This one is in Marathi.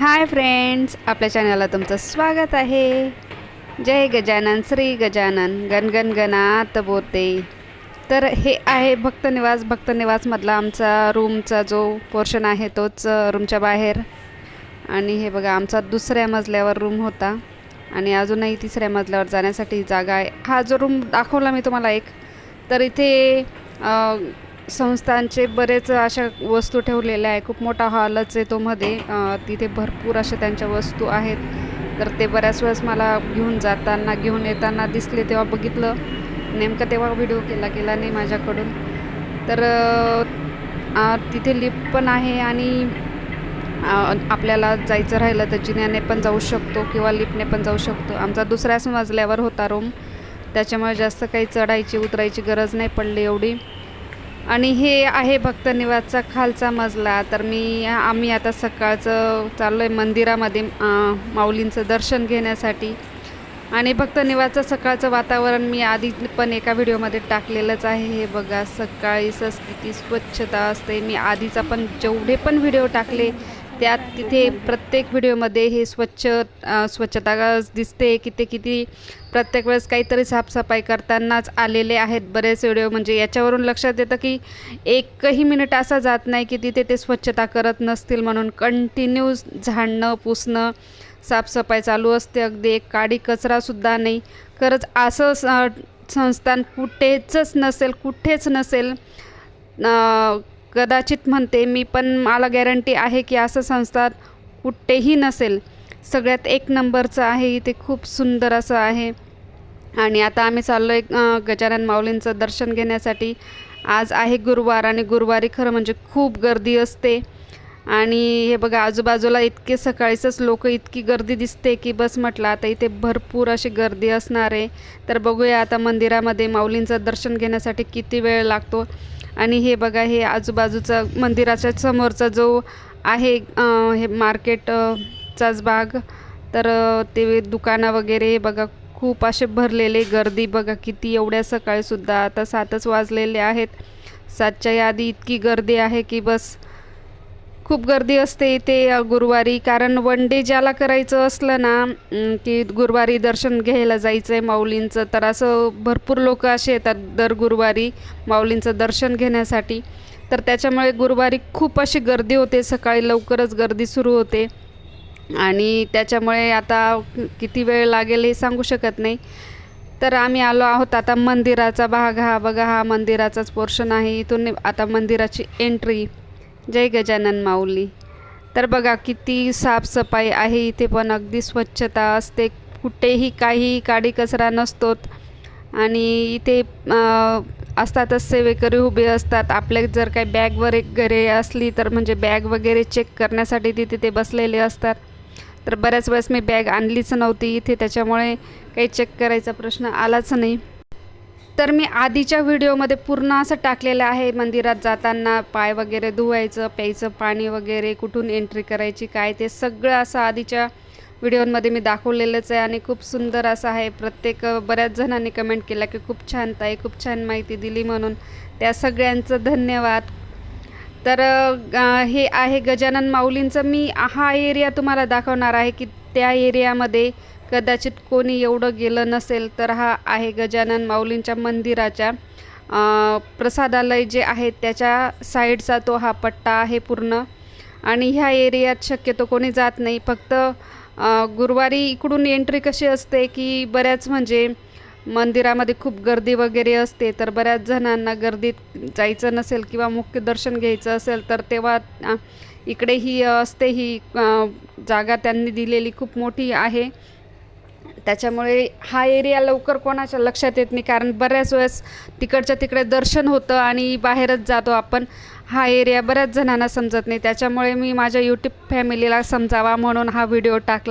हाय फ्रेंड्स आपल्या चॅनलला तुमचं स्वागत आहे. जय गजानन श्री गजानन गणगण गणात बोते. तर हे आहे भक्तनिवास भक्तनिवासमधला आमचा रूमचा जो पोर्शन आहे तोच रूमच्या बाहेर. आणि हे बघा आमचा दुसऱ्या मजल्यावर रूम होता. आणि अजूनही तिसऱ्या मजल्यावर जाण्यासाठी जागा आहे. हा जो रूम दाखवला मी तुम्हाला एक तर इथे संस्थांचे बरेच अशा वस्तू ठेवलेल्या आहे. खूप मोठा हॉलच आहे तो मध्ये. तिथे भरपूर अशा त्यांच्या वस्तू आहेत. तर ते बऱ्याच वेळेस मला घेऊन जाताना घेऊन येताना दिसले तेव्हा बघितलं. नेमकं तेव्हा व्हिडिओ केला गेला नाही माझ्याकडून. तर तिथे लिफ्ट पण आहे आणि आपल्याला जायचं राहिलं तर जिन्याने पण जाऊ शकतो किंवा लिफ्टने पण जाऊ शकतो. आमचा दुसऱ्याच मजल्यावर होता रूम त्याच्यामुळे जास्त काही चढायची उतरायची गरज नाही पडली एवढी. आणि हे आहे भक्तनिवासचा खालचा मजला. तर मी आम्ही आता सकाळचं चाललो आहे मंदिरामध्ये माऊलींचं दर्शन घेण्यासाठी. आणि भक्तनिवासचं सकाळचं वातावरण मी आधी पण एका व्हिडिओमध्ये टाकलेलंच आहे. हे बघा सकाळीच किती स्वच्छता असते. मी आधीचा पण जेवढे पण व्हिडिओ टाकले त्यात तिथे प्रत्येक व्हिडिओमध्ये हे स्वच्छ स्वच्छता दिसते. की ते किती प्रत्येक वेळेस काहीतरी साफसफाई करतानाच आलेले आहेत बरेच व्हिडिओ. म्हणजे याच्यावरून लक्षात येतं की एकही मिनिट असा जात नाही की तिथे ते स्वच्छता करत नसतील म्हणून कंटिन्यू झाडणं पुसणं साफसफाई चालू असते. अगदी एक काडी कचरासुद्धा नाही. खरंच असं स- संस्थान कुठेच नसेल कुठेच नसेल कदाचित म्हणते मी पण मला गॅरंटी आहे की असं संस्था कुठेही नसेल. सगळ्यात एक नंबरचं आहे इथे खूप सुंदर असं आहे. आणि आता आम्ही चाललो आहे गजानन माऊलींचं दर्शन घेण्यासाठी. आज आहे गुरुवार आणि गुरुवारी खरं म्हणजे खूप गर्दी असते. आणि हे बघा आजूबाजूला इतके सकाळीचंच लोक इतकी गर्दी दिसते की बस म्हटलं आता इथे भरपूर अशी गर्दी असणार आहे. तर बघूया आता मंदिरामध्ये माऊलींचं दर्शन घेण्यासाठी किती वेळ लागतो. आणि हे बघा हे आजूबाजूचा मंदिराच्या समोरचा जो आहे हे मार्केटचाच भाग तर ते दुकानं वगैरे हे बघा खूप असे भरलेले गर्दी बघा किती एवढ्या सकाळीसुद्धा आता सातच वाजलेले आहेत. सातच्या यादी इतकी गर्दी आहे की बस खूप गर्दी असते इथे गुरुवारी. कारण वन डे ज्याला करायचं असलं ना की गुरुवारी दर्शन घ्यायला जायचं आहे माऊलींचं तर असं भरपूर लोक असे येतात दर गुरुवारी माऊलींचं दर्शन घेण्यासाठी. तर त्याच्यामुळे गुरुवारी खूप अशी गर्दी होते. सकाळी लवकरच गर्दी सुरू होते. आणि त्याच्यामुळे आता किती वेळ लागेल हे सांगू शकत नाही. तर आम्ही आलो आहोत आता मंदिराचा भाग. हा बघा हा मंदिराचाच पोर्शन आहे. इथून आता मंदिराची एंट्री जय गजानन माऊली. तर बघा किती साफसफाई आहे इथे पण अगदी स्वच्छता असते. कुठेही काही काडी कचरा नसतोत आणि इथे असतातच सेवेकरी उभे असतात. आपल्या जर काही बॅग वगैरे असली तर म्हणजे बॅग वगैरे चेक करण्यासाठी तिथे ते बसलेले असतात. तर बऱ्याच वेळेस मी बॅग आणलीच नव्हती इथे त्याच्यामुळे काही चेक करायचा प्रश्न आलाच नाही. तर मी आधीच्या व्हिडिओमध्ये पूर्ण असं टाकलेलं आहे मंदिरात जाताना पाय वगैरे धुवायचं प्यायचं पाणी वगैरे कुठून एंट्री करायची काय ते सगळं असं आधीच्या व्हिडिओमध्ये मी दाखवलेलंच आहे आणि खूप सुंदर असं आहे. प्रत्येक बऱ्याच जणांनी कमेंट केला की खूप छान ताई खूप छान माहिती दिली म्हणून. त्या सगळ्यांचं धन्यवाद. तर हे आहे गजानन माऊलींचं. मी हा एरिया तुम्हाला दाखवणार आहे की त्या एरियामध्ये कदाचित कोणी एवढं गेलं नसेल तर हा आहे गजानन माऊलींच्या मंदिराच्या प्रसादालय जे आहे त्याच्या साईडचा तो हा पट्टा आहे पूर्ण. आणि ह्या एरियात शक्यतो कोणी जात नाही. फक्त गुरुवारी इकडून एंट्री कशी असते की बऱ्याच म्हणजे मंदिरामध्ये खूप गर्दी वगैरे असते तर बऱ्याच जणांना गर्दीत जायचं नसेल किंवा मुख्य दर्शन घ्यायचं असेल तर तेव्हा इकडे ही असते ही जागा त्यांनी दिलेली खूप मोठी आहे. त्याच्यामुळे हा एरिया लवकर कोणाच्या लक्षात येत नाही कारण बऱ्याच वेळेस तिकडच्या तिकडे दर्शन होतं आणि बाहेरच जातो आपण. हा एरिया बऱ्याच जणांना समजत नाही. त्याच्यामुळे मी माझ्या यूट्यूब फॅमिलीला समजावा म्हणून हा व्हिडिओ टाकला.